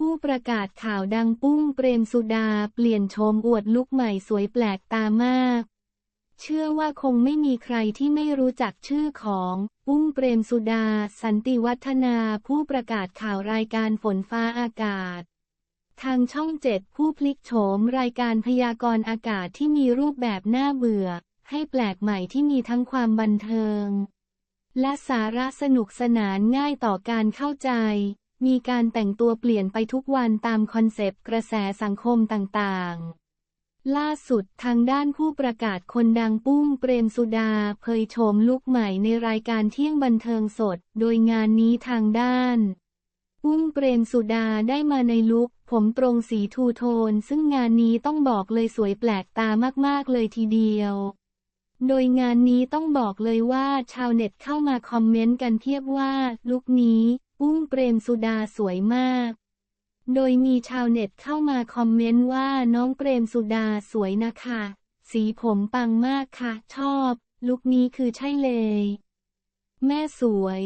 ผู้ประกาศข่าวดังปุ้งเปรมสุดาเปลี่ยนโฉมอวดลุกใหม่สวยแปลกตามาก เชื่อว่าคงไม่มีใครที่ไม่รู้จักชื่อของ ปุ้งเปรมสุดา สันติวัฒนาผู้ประกาศข่าวรายการฝนฟ้าอากาศ ทางช่องเจ็ดผู้พลิกโฉมรายการพยากรณ์อากาศที่มีรูปแบบน่าเบื่อ ให้แปลกใหม่ที่มีทั้งความบันเทิง และสาระสนุกสนานง่ายต่อการเข้าใจ มีการแต่งตัวเปลี่ยนไปทุกวันตามคอนเซปต์กระแสสังคมต่างๆ ล่าสุดทางด้านผู้ประกาศคนดังปุ้มเปรมสุดาเผยโฉมลุกใหม่ในรายการเที่ยงบันเทิงสด โดยงานนี้ทางด้านปุ้มเปรมสุดาได้มาในลุคผมตรงสีทูโทน ซึ่งงานนี้ต้องบอกเลยสวยแปลกตามากๆเลยทีเดียว โดยงานนี้ต้องบอกเลยว่าชาวเน็ตเข้ามาคอมเมนต์กันเทียบว่าลุคนี้ อุ้มเปรมสุดาสวยมาก โดยมีชาวเน็ตเข้ามาคอมเมนต์ว่าน้องเปรมสุดาสวยนะคะ สีผมปังมากค่ะ ชอบ ลุคนี้คือใช่เลย แม่สวย